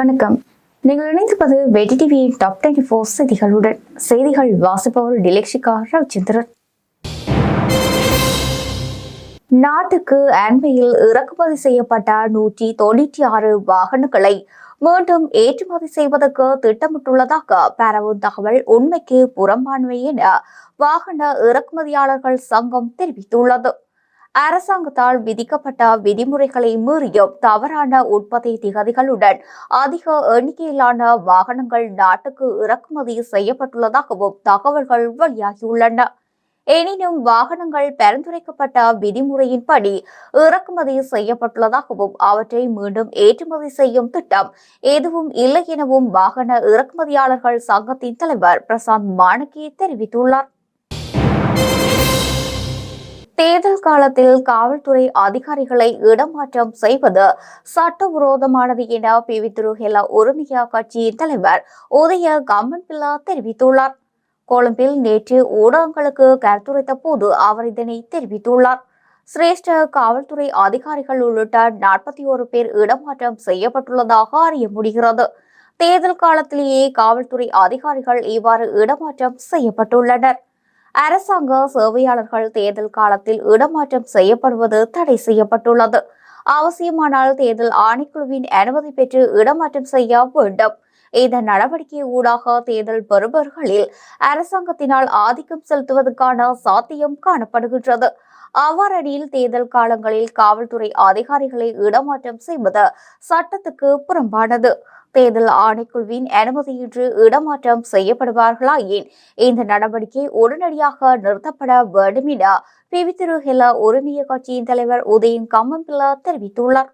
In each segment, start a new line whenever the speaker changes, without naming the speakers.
வணக்கம். நீங்கள் இணைந்திருப்பது வெடி டிவியின் டாப் டுவெண்டி ஃபோர் செய்திகளுடன். செய்திகள் வாசிப்பவர் டிலக்ஷிகா ரவிச்சந்திரன். நாட்டுக்கு அண்மையில் இறக்குமதி செய்யப்பட்ட நூற்றி தொண்ணூற்றி ஆறு வாகனங்களை மீண்டும் ஏற்றுமதி செய்வதற்கு திட்டமிட்டுள்ளதாக பரவும் தகவல் உண்மைக்கு புறம்பான்மை என வாகன இறக்குமதியாளர்கள் சங்கம் தெரிவித்துள்ளது. அரசாங்கத்தால் விதிக்கப்பட்ட விதிமுறைகளை மீறியும் தவறான உற்பத்தி திகதிகளுடன் அதிக எண்ணிக்கையிலான வாகனங்கள் நாட்டுக்கு இறக்குமதி செய்யப்பட்டுள்ளதாகவும் தகவல்கள் வெளியாகியுள்ளன. எனினும் வாகனங்கள் பரிந்துரைக்கப்பட்ட விதிமுறையின்படி இறக்குமதி செய்யப்பட்டுள்ளதாகவும் அவற்றை மீண்டும் ஏற்றுமதி செய்யும் திட்டம் எதுவும் இல்லை எனவும் வாகன இறக்குமதியாளர்கள் சங்கத்தின் தலைவர் பிரசாந்த் மாணக்கி தெரிவித்துள்ளார். தேர்தல் காலத்தில் காவல்துறை அதிகாரிகளை இடமாற்றம் செய்வது சட்டவிரோதமானது என பிவி திருஹெல உரிமையா கட்சியின் தலைவர் உதய கம்மன் பில்லா தெரிவித்துள்ளார். கொழும்பில் நேற்று ஊடகங்களுக்கு கருத்துரைத்த போது அவர் இதனை தெரிவித்துள்ளார். சிரேஷ்ட காவல்துறை அதிகாரிகள் உள்ளிட்ட நாற்பத்தி ஒரு பேர் இடமாற்றம் செய்யப்பட்டுள்ளதாக அறிய முடிகிறது. தேர்தல் காலத்திலேயே காவல்துறை அதிகாரிகள் இவ்வாறு இடமாற்றம் செய்யப்பட்டுள்ளனர். அரசாங்க சேவையாளர்கள் தேர்தல் காலத்தில் இடமாற்றம் செய்யப்படுவது தடை செய்யப்பட்டுள்ளது. அவசியமானால் தேர்தல் ஆணைக்குழுவின் அனுமதி பெற்று இடமாற்றம் செய்ய வேண்டும். இந்த நடவடிக்கை ஊடாக தேர்தல் பெறுபவர்களில் அரசாங்கத்தினால் ஆதிக்கம் செலுத்துவதற்கான சாத்தியம் காணப்படுகின்றது. அவ்வாறடியில் தேர்தல் காலங்களில் காவல்துறை அதிகாரிகளை இடமாற்றம் செய்வது சட்டத்துக்கு புறம்பானது. தேர்தல் ஆணைக்குழுவின் அனுமதியின்றி இடமாற்றம் செய்யப்படுவார்களாயின் இந்த நடவடிக்கை உடனடியாக நிறுத்தப்பட வேண்டும் என பிவி திரு ஹெல உரிமைய கட்சியின் தலைவர் உதயன் கம்மம்பிள்ளா தெரிவித்துள்ளார்.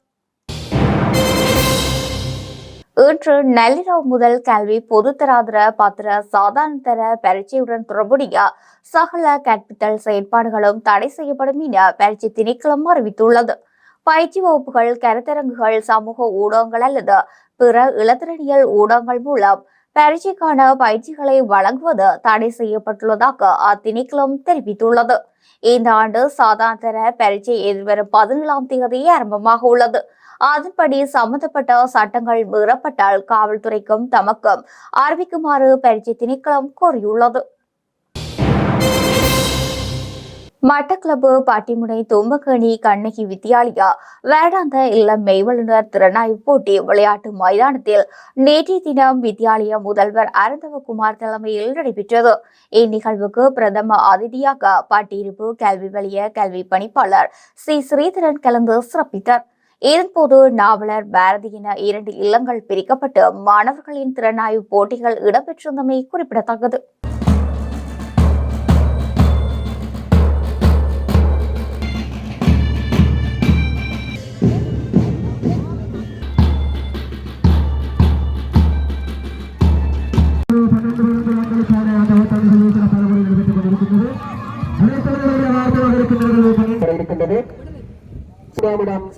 இன்று நள்ளிரவு முதல் கல்வி பொதுத்தராதர பத்திர சாதாரண தர பரீட்சையுடன் தொடர்புடைய சகல கற்பித்தல் செயற்பாடுகளும் தடை செய்யப்படும் என பரீட்சை திணைக்களம் அறிவித்துள்ளது. பயிற்சி வகுப்புகள் கருத்தரங்குகள் சமூக ஊடகங்கள் அல்லது பிற இளத்திரனியல் ஊடகங்கள் மூலம் பரீட்சைக்கான பயிற்சிகளை வழங்குவது தடை செய்யப்பட்டுள்ளதாக அத்திணைக்களம் தெரிவித்துள்ளது. இந்த ஆண்டு சாதாரண தர பரீட்சை எதிர்வரும் பதினேழாம் தேதி ஆரம்பமாக உள்ளது. அதன்படி சம்பந்தப்பட்ட சட்டங்கள் மீறப்பட்டால் காவல்துறைக்கும் தமக்கும் அறிவிக்குமாறு பயிற்சி திணைக்களம் கோரியுள்ளது. மட்டக்களப்பு பாட்டிமுனை தும்பகணி கண்ணகி வித்யாலயா வேடாந்த இல்ல மெய்வல்லுநர் திறனாய்வு போட்டி விளையாட்டு மைதானத்தில் நேற்றைய தினம் வித்யாலய முதல்வர் அரந்தவகுமார் தலைமையில் நடைபெற்றது. இந்நிகழ்வுக்கு பிரதம அதிதியாக பாட்டியிருப்பு கல்வி வலிய கல்வி பணிப்பாளர் சி. ஸ்ரீதரன் கலந்து சிறப்பித்தார். இதன்போது நாவலர் பாரதி என இரண்டு இல்லங்கள் பிரிக்கப்பட்டு மாணவர்களின் திறனாய்வு போட்டிகள் இடம்பெற்றிருந்தமை குறிப்பிடத்தக்கது.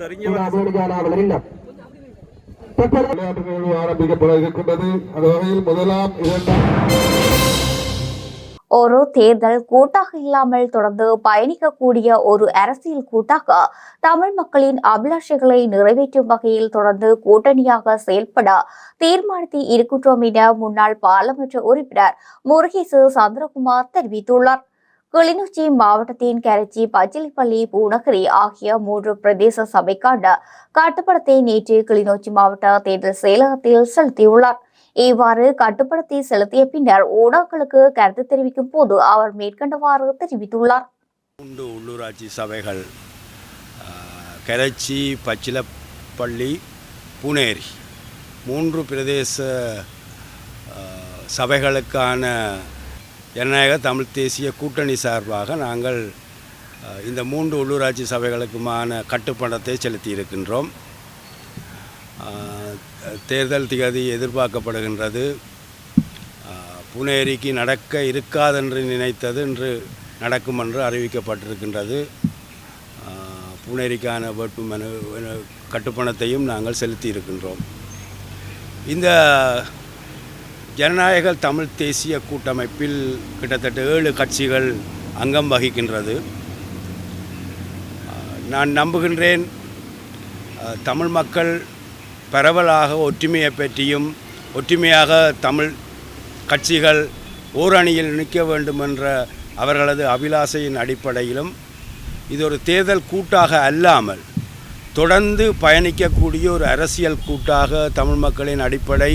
சுடாமிடம் வேணுகானாவலர் இல்லம்
விளையாட்டு நிகழ்வு ஆரம்பிக்கப்பட இருக்கின்றது. அந்த வகையில் முதலாம் இரண்டாம்
ஒரு தேர்தல் கூட்டாக இல்லாமல் தொடர்ந்து பயணிக்கக்கூடிய ஒரு அரசியல் கூட்டாக தமிழ் மக்களின் அபிலாஷைகளை நிறைவேற்றும் வகையில் தொடர்ந்து கூட்டணியாக செயல்பட தீர்மானித்து இருக்கின்றோம் என முன்னாள் பாராளுமன்ற உறுப்பினர் முருகேசு சந்திரகுமார் தெரிவித்துள்ளார். கிளிநொச்சி மாவட்டத்தின் கரைச்சி பச்சிலிப்பள்ளி பூநகரி ஆகிய மூன்று பிரதேச சபைக்கான கட்டுப்படத்தை நேற்று கிளிநொச்சி மாவட்ட தேர்தல் செயலகத்தில் செலுத்தியுள்ளார். இவ்வாறு கட்டுப்படுத்தி செலுத்திய பின்னர் ஊடகங்களுக்கு கருத்து தெரிவிக்கும் போது அவர் மேற்கண்டவாறு தெரிவித்துள்ளார்.
மூன்று உள்ளூராட்சி சபைகள் கரச்சி கரைச்சி பச்சிலப்பள்ளி புனேரி மூன்று பிரதேச சபைகளுக்கான ஜனநாயக தமிழ் தேசிய கூட்டணி சார்பாக நாங்கள் இந்த மூன்று உள்ளூராட்சி சபைகளுக்குமான கட்டுப்பணத்தை செலுத்தி இருக்கின்றோம் தேர்தல் திகதி எதிர்பார்க்கப்படுகின்றது. புனேரிக்கு நடக்க இருக்காதென்று நினைத்தது இன்று நடக்கும் என்று அறிவிக்கப்பட்டிருக்கின்றது. புனேரிக்கான வேட்புமனு கட்டுப்பணத்தையும் நாங்கள் செலுத்தி இருக்கின்றோம் இந்த ஜனநாயக தமிழ் தேசிய கூட்டமைப்பில் கிட்டத்தட்ட ஏழு கட்சிகள் அங்கம் வகிக்கின்றது. நான் நம்புகின்றேன் தமிழ் மக்கள் பரவலாக ஒற்றுமையை பற்றியும் ஒற்றுமையாக தமிழ் கட்சிகள் ஓரணியில் நிற்க வேண்டும் என்ற அவர்களது அபிலாசையின் அடிப்படையிலும் இது ஒரு தேர்தல் கூட்டாக அல்லாமல் தொடர்ந்து பயணிக்கக்கூடிய ஒரு அரசியல் கூட்டாக தமிழ் மக்களின் அடிப்படை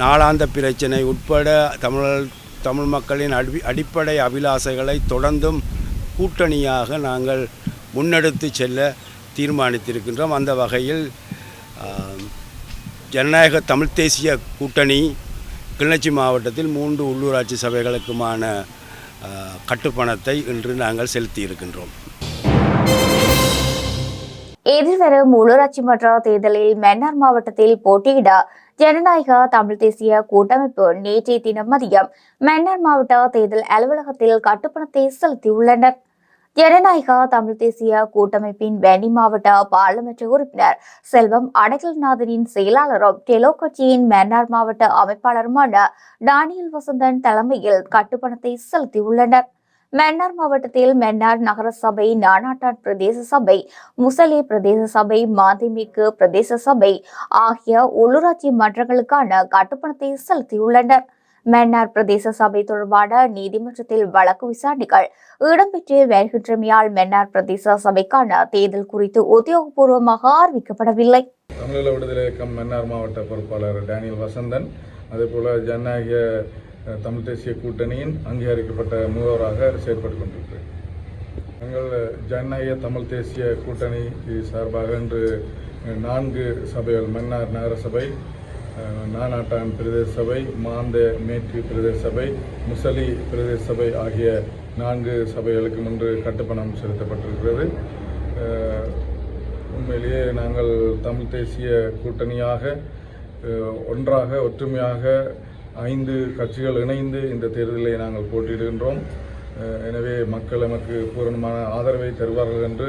நாளாந்த பிரச்சனை உட்பட தமிழ் தமிழ் மக்களின் அடி அடிப்படை அபிலாசைகளை தொடர்ந்தும் கூட்டணியாக நாங்கள் முன்னெடுத்து செல்ல தீர்மானித்திருக்கின்றோம். அந்த வகையில் ஜனநாயக தமிழ் தேசிய கூட்டணி கிளிநொச்சி மாவட்டத்தில் மூன்று உள்ளூராட்சி சபைகளுக்குமான கட்டுப்பணத்தை இன்று நாங்கள் செலுத்தியிருக்கின்றோம்.
எதிர்வரும் உள்ளூராட்சி மன்ற தேர்தலில் மன்னார் மாவட்டத்தில் போட்டியிட ஜனநாயக தமிழ் தேசிய கூட்டமைப்பு நேற்றைய தினம் மதியம் மன்னர் மாவட்ட தேர்தல் அலுவலகத்தில் கட்டுப்பணத்தை செலுத்தியுள்ளனர். ஜனநாயக தமிழ் தேசிய கூட்டமைப்பின் வெனி மாவட்ட பாராளுமன்ற உறுப்பினர் செல்வம் அடகல்நாதனின் செயலாளரும் டெலோ கட்சியின் மன்னார் மாவட்ட அமைப்பாளருமான டானியல் வசந்தன் தலைமையில் கட்டுப்பணத்தை செலுத்தியுள்ளனர். மன்னார் மாவட்டத்தில் மன்னார் நகர சபை நானாட்டான் பிரதேச சபை முசலே பிரதேச சபை மாந்திமிக்கு பிரதேச சபை ஆகிய உள்ளூராட்சி மன்றங்களுக்கான கட்டுப்பணத்தை செலுத்தியுள்ளனர். மன்னார் பிரதேச சபை தொடர்பான நீதிமன்றத்தில் வழக்கு விசாரணைகள் இடம்பெற்று வருகின்றமையால் மன்னார் பிரதேச சபைக்கான தேர்தல் குறித்து உத்தியோகபூர்வமாக அறிவிக்கப்படவில்லை.
தமிழக விடுதலை இயக்கம் மன்னார் மாவட்ட பொறுப்பாளர் டேனியல் வசந்தன் அதேபோல் ஜனநாயக தமிழ் தேசிய கூட்டணியின் அங்கீகரிக்கப்பட்ட முகவராக செயற்பட்டு கொண்டிருக்கிறேன். எங்கள் ஜனநாயக தமிழ் தேசிய கூட்டணி சார்பாக இன்று நான்கு சபைகள் மன்னார் நகர சபை நானாட்டான் பிரதேச சபை மாந்த மேற்கு பிரதேச சபை முசலி பிரதேச சபை ஆகிய நான்கு சபைகளுக்கு முன்று கட்டுப்பணம் செலுத்தப்பட்டிருக்கிறது. உண்மையிலேயே நாங்கள் தமிழ் தேசிய கூட்டணியாக ஒன்றாக ஒற்றுமையாக ஐந்து கட்சிகள் இணைந்து இந்த தேர்தலை நாங்கள் போட்டியிடுகின்றோம். எனவே மக்கள் நமக்கு பூரணமான ஆதரவை தருவார்கள் என்று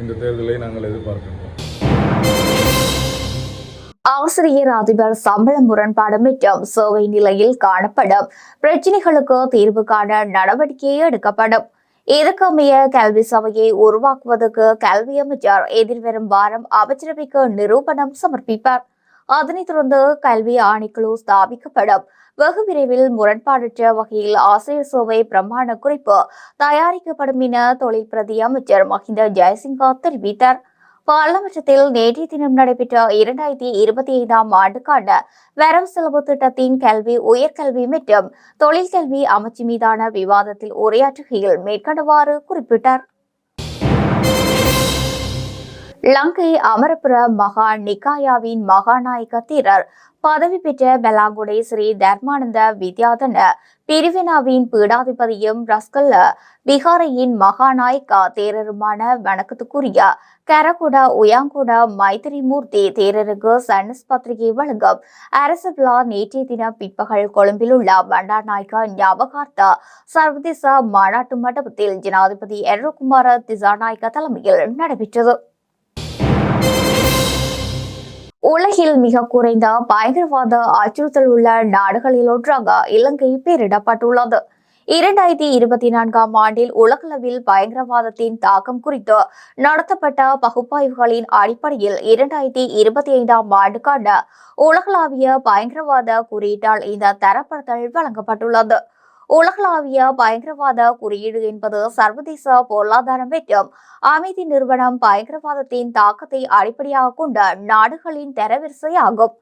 இந்த தேர்தலை நாங்கள் எதிர்பார்க்கின்றோம்.
ஆசிரியர் அதிபர் சம்பள முரண்பாடு மற்றும் சேவை நிலையில் காணப்படும் பிரச்சினைகளுக்கு தீர்வு காண நடவடிக்கை எடுக்கப்படும். இதற்கமைய கல்வி சபையை உருவாக்குவதற்கு கல்வி அமைச்சர் எதிர்வரும் வாரம் அமைச்சரவைக்கு நிரூபணம் சமர்ப்பிப்பார். அதனைத் தொடர்ந்து கல்வி ஆணைக்குழு ஸ்தாபிக்கப்படும். வெகு விரைவில் முரண்பாடற்ற வகையில் ஆசிரியர் சேவை பிரமாண குறிப்பு தயாரிக்கப்படும் என தொழில் பிரதி அமைச்சர் மஹிந்த ஜெயசிங்கா தெரிவித்தார். பாராளுமன்றத்தில் நேற்றைய தினம் நடைபெற்ற இரண்டாயிரத்தி இருபத்தி ஐந்தாம் ஆண்டுக்கான வரவு செலவு திட்டத்தின் கல்வி உயர்கல்வி மற்றும் தொழிற்கல்வி அமைச்சு மீதான விவாதத்தில் உரையாற்றுகையில் மேற்கண்டவாறு குறிப்பிட்டார். லங்கை அமரபுர மகா நிகாயாவின் மகாநாயக தீரர். பதவி பெற்ற பெலாங்குடை ஸ்ரீ தர்மானந்த வித்யாதன பிரிவினாவின் பீடாதிபதியும் ரஸ்கல்ல பிகாரையின் மகாநாயக்கா தேரருமான வணக்கத்துக்குரிய கரகுட உயாங்குட மைத்திரி மூர்த்தி தேரருக்கு சன்னஸ் பத்திரிகை வழங்கும் அரசு விழா நேற்றைய தினம் பிற்பகல் கொழும்பில் உள்ள பண்டாநாயக்கா ஞாபகார்த்த சர்வதேச மாநாட்டு மண்டபத்தில் ஜனாதிபதி எரகுமார திசாநாயக்க தலைமையில் நடைபெற்றது. உலகில் மிக குறைந்த பயங்கரவாத அச்சுறுத்தல் உள்ள நாடுகளில் ஒன்றாக இலங்கை பெயரிடப்பட்டுள்ளது இரண்டாயிரத்தி இருபத்தி நான்காம் ஆண்டில் உலகளவில் பயங்கரவாதத்தின் தாக்கம் குறித்து நடத்தப்பட்ட பகுப்பாய்வுகளின் அடிப்படையில் இரண்டாயிரத்தி இருபத்தி ஐந்தாம் ஆண்டுக்கான உலகளாவிய பயங்கரவாத குறியீட்டால் இந்த தரப்படுத்தல் வழங்கப்பட்டுள்ளது. உலகளாவிய பயங்கரவாத குறியீடு என்பது சர்வதேச பொருளாதாரம் மற்றும் அமைதி நிறுவனம் பயங்கரவாதத்தின் தாக்கத்தை அடிப்படையாக கொண்ட நாடுகளின் தரவரிசையாகும்.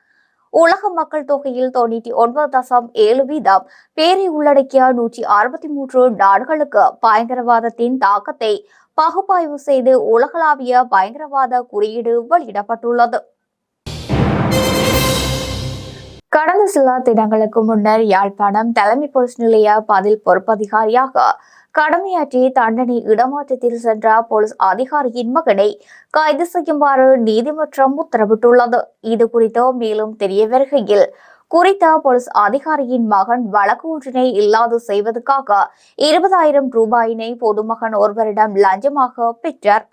உலக மக்கள் தொகையில் தொண்ணூற்றி ஒன்பது தசம் ஏழு வீதம். பேரை உள்ளடக்கிய நூற்றி அறுபத்தி மூன்று நாடுகளுக்கு பயங்கரவாதத்தின் தாக்கத்தை பகுப்பாய்வு செய்து உலகளாவிய பயங்கரவாத குறியீடு வெளியிடப்பட்டுள்ளது. கடந்த சில தினங்களுக்கு முன்னர் யாழ்ப்பாணம் தலைமை போலீஸ் நிலைய பதில் பொறுப்பதிகாரியாக கடமையாற்றி தண்டனை இடமாற்றத்தில் சென்ற போலீஸ் அதிகாரியின் மகனை கைது செய்யுமாறு நீதிமன்றம் உத்தரவிட்டுள்ளது. இது குறித்து மேலும் தெரிய வருகையில் குறித்த போலீஸ் அதிகாரியின் மகன் வழக்கு ஒன்றினை இல்லாது செய்வதற்காக இருபதாயிரம் ரூபாயினை பொதுமகன் ஒருவரிடம் லஞ்சமாக பெற்றார்.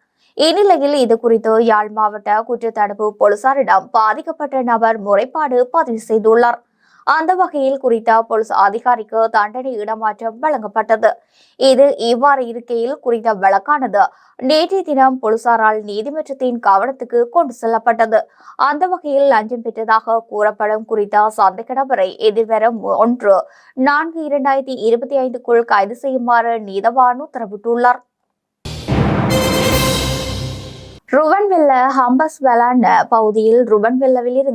இந்நிலையில் இது குறித்து யாழ் மாவட்ட குற்றத்தடுப்பு போலீசாரிடம் பாதிக்கப்பட்ட நபர் முறைப்பாடு பதிவு செய்துள்ளார். அந்த வகையில் குறித்த போலீஸ் அதிகாரிக்கு தண்டனை இடமாற்றம் வழங்கப்பட்டது. இது இவ்வாறு இருக்கையில் குறித்த வழக்கானது நேற்றைய தினம் போலீசாரால் நீதிமன்றத்தின் கவனத்துக்கு கொண்டு செல்லப்பட்டது. அந்த வகையில் லஞ்சம் பெற்றதாக கூறப்படும் குறித்த சந்தேக நபரை எதிர்வரும் ஒன்று நான்கு இரண்டாயிரத்தி இருபத்தி ஐந்துக்குள் கைது செய்யுமாறு நீதவான் உத்தரவிட்டுள்ளார். ருவன்வெல்ல ஹம்பஸ் பகுதியில் ருவன்வெல்லவில்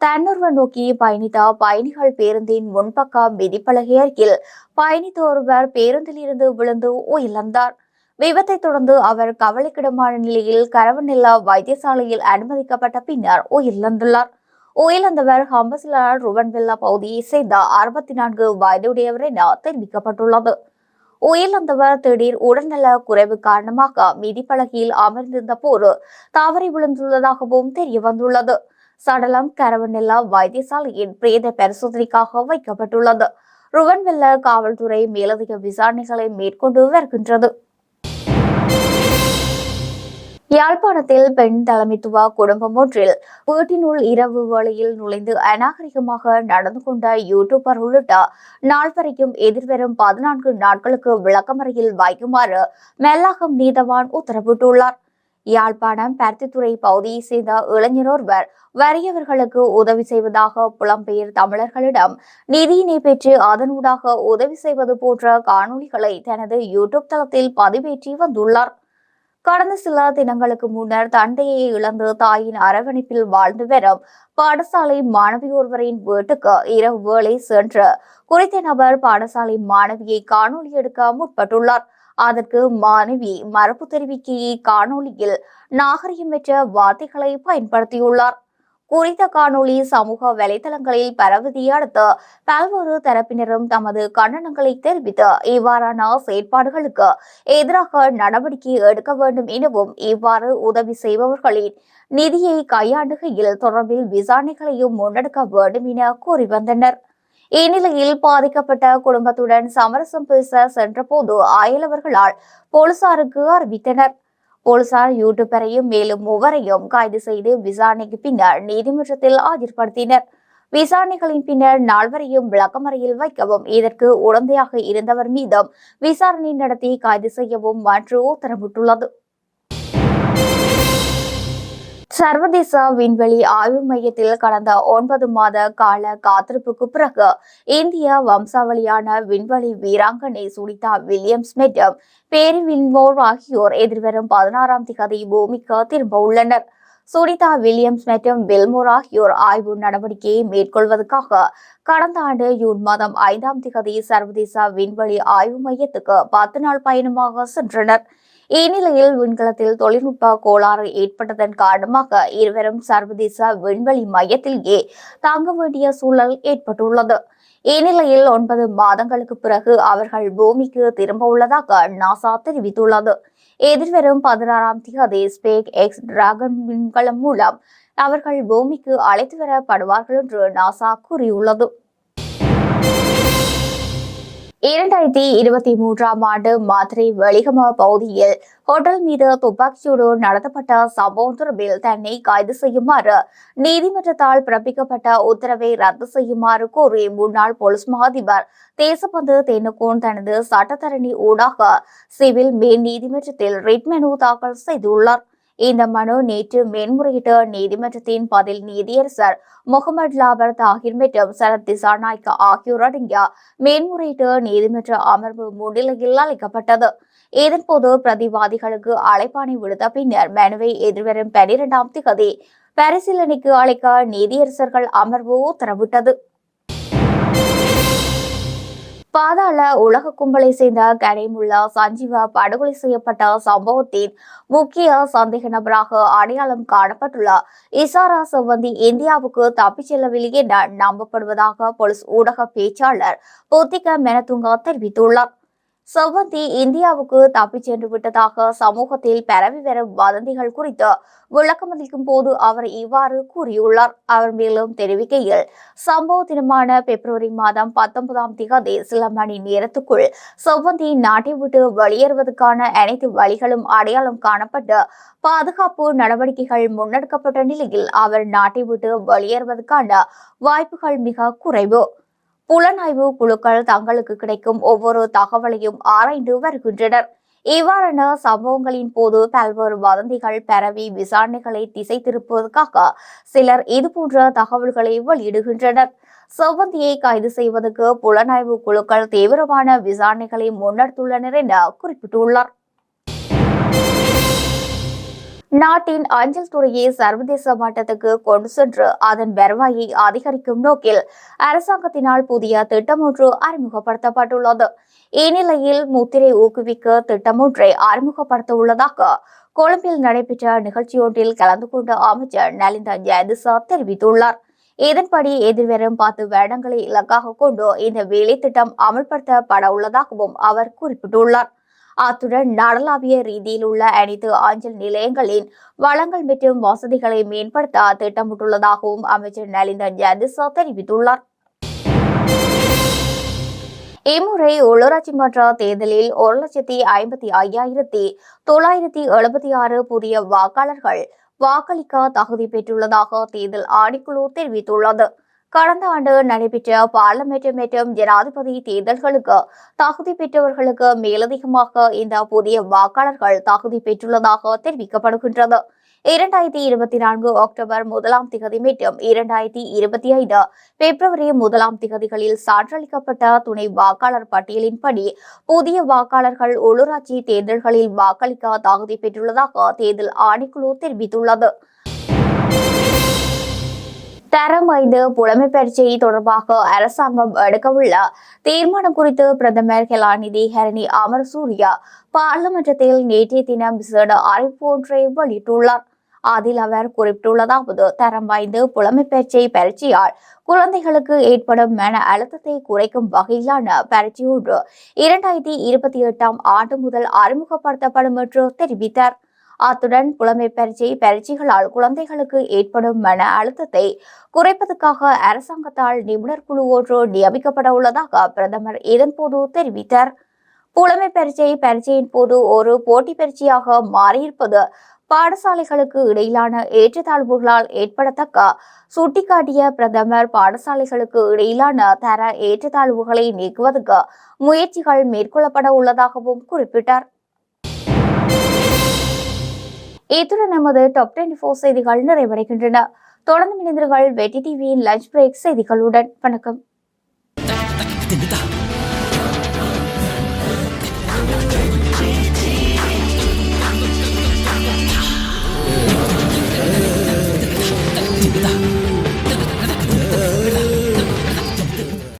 தன்னூர்வ நோக்கி பயணித்த பயணிகள் பேருந்தின் முன்பக்க மிதிப்பலகை அருகில் பயணித்த ஒருவர் பேருந்தில் இருந்து விழுந்து உயிரிழந்தார் விபத்தை தொடர்ந்து அவர் கவலைக்கிடமான நிலையில் கரவநில்லா வைத்தியசாலையில் அனுமதிக்கப்பட்ட பின்னர் உயிரிழந்துள்ளார் உயிரிழந்தவர் ஹம்பஸ்லா ருவன்வெல்லா பகுதியை சேர்ந்த அறுபத்தி நான்கு வயதுடையவர் என தெரிவிக்கப்பட்டுள்ளது உயிரிழந்தவர் திடீர் உடல்நல குறைவு காரணமாக மிதிப்பலகையில் அமர்ந்திருந்த போது தவறி விழுந்துள்ளதாகவும் தெரிய வந்துள்ளது. சடலம் கரவநெல்லா வைத்தியசாலையின் பிரேத பரிசோதனைக்காக வைக்கப்பட்டுள்ளது. ருவன்வெல்ல காவல்துறை மேலதிக விசாரணைகளை மேற்கொண்டு வருகின்றது. யாழ்ப்பாணத்தில் பெண் தலைமைத்துவ குடும்பம் ஒன்றில் வீட்டினுள் இரவு வேளையில் நுழைந்து அநாகரிகமாக நடந்து கொண்ட யூடியூபர் உள்ளிட்ட நால்வரையும் எதிர்வரும் பதினான்கு நாட்களுக்கு விளக்கமறையில் வைக்குமாறு மெல்லாகம் நீதவான் உத்தரவிட்டுள்ளார். யாழ்ப்பாணம் பருத்தித்துறை பகுதியைச் சேர்ந்த இளைஞர் ஒருவர் வறியவர்களுக்கு உதவி செய்வதாக புலம்பெயர் தமிழர்களிடம் நிதியினை பெற்று அதனூடாக உதவி செய்வது போன்ற காணொளிகளை தனது யூடியூப் தளத்தில் பதிவேற்றி வந்துள்ளார். கடந்த சில தினங்களுக்கு முன்னர் தந்தையை இழந்து தாயின் அரவணைப்பில் வாழ்ந்து வரும் பாடசாலை மாணவி ஒருவரின் வீட்டுக்கு இரவு வேளை சென்று குறித்த நபர் பாடசாலை மாணவியை காணொளி எடுக்க முற்பட்டுள்ளார். அதற்கு மாணவி மறுப்பு தெரிவிக்கையை காணொளியில் நாகரிகமற்ற வார்த்தைகளை பயன்படுத்தியுள்ளார். குறித்த காணொளி சமூக வலைதளங்களில் பரவதியை அடுத்து பல்வேறு தரப்பினரும் தமது கண்டனங்களை தெரிவித்து இவ்வாறான செயற்பாடுகளுக்கு எதிராக நடவடிக்கை எடுக்க வேண்டும் எனவும் இவ்வாறு உதவி செய்பவர்களின் நிதியை கையாண்டுகையில் தொடர்பில் விசாரணைகளையும் முன்னெடுக்க வேண்டும் என கூறி வந்தனர். இந்நிலையில் பாதிக்கப்பட்ட குடும்பத்துடன் சமரசம் பேச சென்றபோது அயலவர்களால் போலீசாருக்கு அறிவித்தனர். போலீசார் யூடியூபரையும் மேலும் மூவரையும் கைது செய்து விசாரணைக்கு பின்னர் நீதிமன்றத்தில் ஆஜர்படுத்தினர். விசாரணைகளின் பின்னர் நால்வரையும் விளக்கமறையில் வைக்கவும் இதற்கு உடந்தையாக இருந்தவர் மீதும் விசாரணை நடத்தி கைது செய்யவும் மன்று உத்தரவிட்டுள்ளது. சர்வதேச விண்வெளி ஆய்வு மையத்தில் கடந்த ஒன்பது மாத கால காத்திருப்புக்கு பிறகு இந்திய வம்சாவளியான விண்வெளி வீராங்கனை சுனிதா வில்லியம்ஸ் மற்றும் பேரி வில்மோர் ஆகியோர் எதிர்வரும் பதினாறாம் திகதி பூமிக்கு திரும்ப உள்ளனர். சுனிதா வில்லியம்ஸ் மற்றும் வில்மோர் ஆகியோர் ஆய்வு நடவடிக்கையை மேற்கொள்வதற்காக கடந்த ஆண்டு ஜூன் மாதம் ஐந்தாம் திகதி சர்வதேச விண்வெளி ஆய்வு மையத்துக்கு பத்து நாள் பயணமாக சென்றனர். இந்நிலையில் விண்கலத்தில் தொழில்நுட்ப கோளாறு ஏற்பட்டதன் காரணமாக இருவரும் சர்வதேச விண்வெளி மையத்திலேயே தங்க வேண்டிய சூழல் ஏற்பட்டுள்ளது. இந்நிலையில் ஒன்பது மாதங்களுக்கு பிறகு அவர்கள் பூமிக்கு திரும்ப உள்ளதாக நாசா தெரிவித்துள்ளது. எதிர்வரும் பதினாறாம் தேதி ஸ்பேக் எக்ஸ் டிராகன் விண்கலம் மூலம் அவர்கள் பூமிக்கு அழைத்து வரப்படுவார்கள் என்று நாசா கூறியுள்ளது. இரண்டாயிரத்தி இருபத்தி மூன்றாம் ஆண்டு மதுரை வெளிகம பகுதியில் ஹோட்டல் மீது துப்பாக்கியோடு நடத்தப்பட்ட சம்பவம் தொடர்பில் தன்னை கைது செய்யுமாறு நீதிமன்றத்தால் பிறப்பிக்கப்பட்ட உத்தரவை ரத்து செய்யுமாறு கோரி முன்னாள் போலீஸ் மாதிபர் தேசபந்து தென்னுகோன் தனது சட்டத்தரணி ஊடாக சிவில் மேல் நீதிமன்றத்தில் ரிட் மனு தாக்கல் செய்துள்ளார். இந்த மனு நேற்று மேன்முறையீட்டு நீதிமன்றத்தின் பதில் நீதியரசர் முகமது லாபர் தாகிர் மற்றும் சரத் திசாநாய்க்கு ஆகியோர் அடங்கிய மேன்முறையீட்டு நீதிமன்ற அமர்வு முன்னிலையில் அளிக்கப்பட்டது இதன்போது பிரதிவாதிகளுக்கு அழைப்பாணை விடுத்த பின்னர் மனுவை எதிர்வரும் பனிரெண்டாம் திகதி பரிசீலனைக்கு அளிக்க நீதியரசர்கள் அமர்வு உத்தரவிட்டது. பாதாள உலக கும்பலை சேர்ந்த கரீமுல்லா சஞ்சீவா படுகொலை செய்யப்பட்ட சம்பவத்தின் முக்கிய சந்தேக நபராக அடையாளம் காணப்பட்டுள்ளார். இசாரா செவ்வந்தி இந்தியாவுக்கு தப்பிச் செல்லவில்லை என நம்பப்படுவதாக போலீஸ் ஊடக பேச்சாளர் புத்திக மெனதுங்கா தெரிவித்துள்ளார். செவ்வந்தி இந்தியாவுக்கு தப்பிச் சென்று விட்டதாக சமூகத்தில் பரவி வரும் வதந்திகள் குறித்து விளக்கமளிக்கும் போது அவர் இவ்வாறு கூறியுள்ளார். அவர் மேலும் தெரிவிக்கையில் சம்பவ தினமான பிப்ரவரி மாதம் பத்தொன்பதாம் திகதி சில மணி நேரத்துக்குள் செவ்வந்தி நாட்டை விட்டு வெளியேறுவதற்கான அனைத்து வழிகளும் அடையாளம் காணப்பட்டு பாதுகாப்பு நடவடிக்கைகள் முன்னெடுக்கப்பட்ட நிலையில் அவர் நாட்டை விட்டு வெளியேறுவதற்கான வாய்ப்புகள் மிக குறைவு. புலனாய்வு குழுக்கள் தங்களுக்கு கிடைக்கும் ஒவ்வொரு தகவலையும் ஆராய்ந்து வருகின்றனர். இவ்வாறான சம்பவங்களின் போது பல்வேறு வதந்திகள் பரவி விசாரணைகளை திசை திருப்புவதற்காக சிலர் இதுபோன்ற தகவல்களை வெளியிடுகின்றனர். செவ்வந்தியை கைது செய்வதற்கு புலனாய்வு குழுக்கள் தீவிரமான விசாரணைகளை முன்னெடுத்துள்ளனர் என குறிப்பிட்டுள்ளார். நாட்டின் அஞ்சல் துறையை சர்வதேச மட்டத்துக்கு கொண்டு சென்று அதன் வருவாயை அதிகரிக்கும் நோக்கில் அரசாங்கத்தினால் புதிய திட்டம் ஒன்று அறிமுகப்படுத்தப்பட்டுள்ளது. இந்நிலையில் முத்திரை ஊக்குவிக்க திட்டம் ஒன்றை அறிமுகப்படுத்த உள்ளதாக கொழும்பில் நடைபெற்ற நிகழ்ச்சியொன்றில் கலந்து கொண்ட அமைச்சர் நலிந்த ஜெயதிசா தெரிவித்துள்ளார். இதன்படி எதிர்வரும் பத்து வருடங்களை இலக்காக கொண்டு இந்த வேலை திட்டம் அமல்படுத்தப்பட உள்ளதாகவும் அவர் குறிப்பிட்டுள்ளார். அத்துடன் நாடளாவிய ரீதியில் உள்ள அனைத்து அஞ்சல் நிலையங்களின் வளங்கள் மற்றும் வசதிகளை மேம்படுத்த திட்டமிட்டுள்ளதாகவும் அமைச்சர் நலிந்தன் ஜெயதிசா தெரிவித்துள்ளார். இம்முறை உள்ளூராட்சி மன்ற தேர்தலில் ஒரு லட்சத்தி ஐம்பத்தி ஐயாயிரத்தி தொள்ளாயிரத்தி எழுபத்தி ஆறு புதிய வாக்காளர்கள் வாக்களிக்க தகுதி பெற்றுள்ளதாக தேர்தல் ஆணைக்குழு தெரிவித்துள்ளது. கடந்த ஆண்டு நடைபெற்ற பார்லமெண்ட் மற்றும் ஜனாதிபதி தேர்தல்களுக்கு தகுதி பெற்றவர்களுக்கு மேலதிகமாக இந்த புதிய வாக்காளர்கள் தகுதி பெற்றுள்ளதாக தெரிவிக்கப்படுகின்றது. இரண்டாயிரத்தி இருபத்தி நான்கு அக்டோபர் முதலாம் திகதி மற்றும் இரண்டாயிரத்தி இருபத்தி ஐந்து பிப்ரவரி முதலாம் திகதிகளில் சான்றளிக்கப்பட்ட துணை வாக்காளர் பட்டியலின்படி புதிய வாக்காளர்கள் உள்ளூராட்சி தேர்தல்களில் வாக்களிக்க தகுதி பெற்றுள்ளதாக தேர்தல் ஆணைக்குழு தெரிவித்துள்ளது. தரம் ஐந்து புலமை பரீட்சை தொடர்பாக அரசாங்கம் எடுக்கவுள்ள தீர்மானம் குறித்து பிரதமர் கலாநிதி ஹரணி அமரசூரியா பாராளுமன்றத்தில் நேற்றைய தினம் விசேட அறிவிப்பு ஒன்றை வெளியிட்டுள்ளார். அதில் அவர் குறிப்பிட்டுள்ளதாவது தரம் வாய்ந்த புலமை பரீட்சை பரீட்சையால் குழந்தைகளுக்கு ஏற்படும் மன அழுத்தத்தை குறைக்கும் வகையிலான பயிற்சி ஒன்று இரண்டாயிரத்தி இருபத்தி எட்டாம் ஆண்டு முதல் அறிமுகப்படுத்தப்படும் என்று தெரிவித்தார். அத்துடன் புலமை பரீட்சை பரீட்சைகளால் குழந்தைகளுக்கு ஏற்படும் மன அழுத்தத்தை குறைப்பதற்காக அரசாங்கத்தால் நிபுணர் குழு ஒன்று நியமிக்கப்பட உள்ளதாக பிரதமர் இதன்போது தெரிவித்தார். புலமை பரீட்சை பரீட்சையின் போது ஒரு போட்டி பரீட்சையாக மாறியிருப்பது பாடசாலைகளுக்கு இடையிலான ஏற்றத்தாழ்வுகளால் ஏற்படத்தக்க சுட்டிக்காட்டிய பிரதமர் பாடசாலைகளுக்கு இடையிலான தர ஏற்றத்தாழ்வுகளை நீக்குவதற்கு முயற்சிகள் மேற்கொள்ளப்பட உள்ளதாகவும் குறிப்பிட்டார். இத்துடன் நமது டாப் டுவெண்டி ஃபோர் செய்திகள் நிறைவடைகின்றன. தொடர்ந்து இணைந்தீர்கள் வெட்டி டிவியின் லஞ்ச் பிரேக் செய்திகளுடன். வணக்கம்.